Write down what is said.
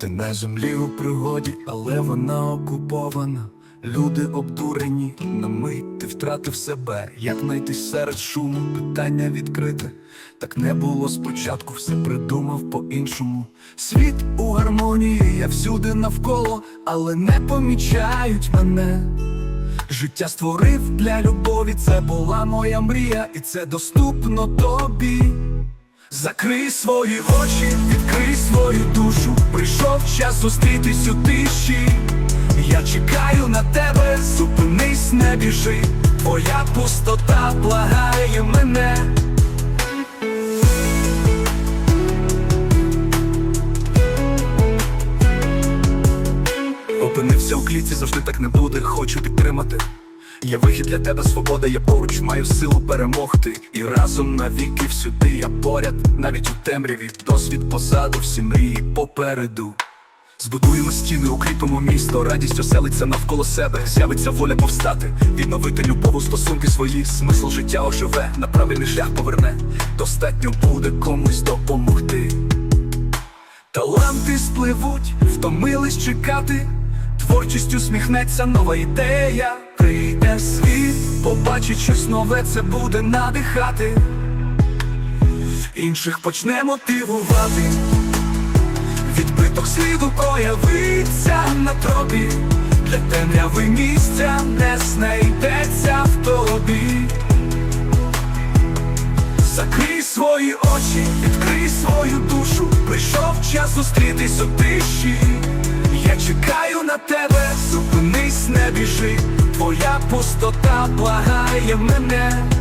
Край землі у пригоді, але вона окупована. Люди обдурені, на мить ти втратив себе. Як знайти серед шуму, питання відкрите. Так не було спочатку, все придумав по-іншому. Світ у гармонії, я всюди навколо, але не помічають мене. Життя створив для любові, це була моя мрія, і це доступно тобі. Закрий свої очі, відкрий свою душу. Час зустрітись у тиші. Я чекаю на тебе, зупинись, не біжи. Твоя пустота благає мене. Опинився у клітці, завжди так не буде, хочу підтримати. Є вихід для тебе, свобода, я поруч, маю силу перемогти. І разом навіки всюди я поряд, навіть у темряві, досвід позаду, всі мрії попереду. Збудуємо стіни, укріпимо місто, радість оселиться навколо себе, з'явиться воля повстати, відновити любов у стосунки свої, смисл життя оживе, на правильний шлях поверне. Достатньо буде комусь допомогти. Таланти спливуть, втомились чекати, творчість усміхнеться нова ідея. Прийде світ, побачить щось нове, це буде надихати. Інших почне мотивувати. Відбиток сліду проявиться на тропі, для темряви місця не знайдеться в тобі. Закрий свої очі, відкрий свою душу, прийшов час зустрітись у тиші. Я чекаю на тебе, зупинись, не біжи, твоя пустота благає мене.